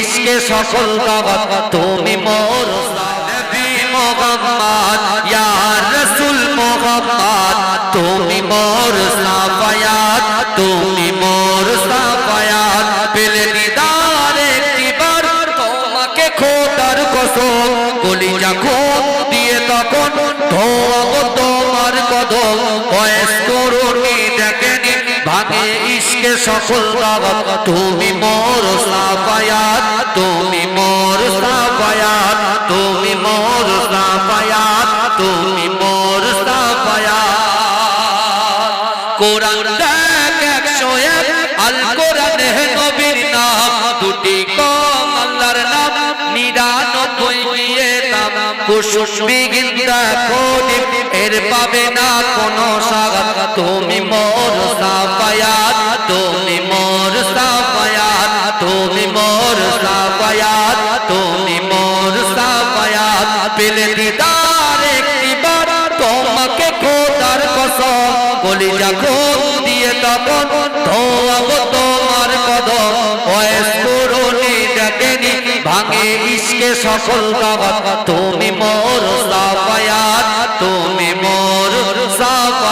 ইশকে সকল দাওয়াত, তুমি মোর মোহাম্মদ, ইয়া রাসূল মোহাম্মদ, তুমি মোর সাফায়াত, তুমি মোর সাফায়াত। পেলে তোমাকে খোদার কসম দিয়ে তখন তোমার কদম। বয়স দেখেনি ভাঙে ইশকে সকল তুমি মোর তুমি মোর সাফায়াত কোরআন দেখ একশো এক আল কোরআন হে নবীর নাম। দুটি কম আল্লাহর নাম, নিরানব্বই দেখো এর পাবে না কোনো সাগাত। তুমি মোর সাফায়াত তুমি মোর সাফায়াত তুমি মোর সাফায়াত তুমি মোর সাফায়াত পেলে কলিজা খুব দিয়ে তখন ধোয়াব তোমার কদম। বয়স করুনি ডাকেনি ভাঙে ইসকে সকল তুমি মোর সাফায়াত, তুমি মোর সাফ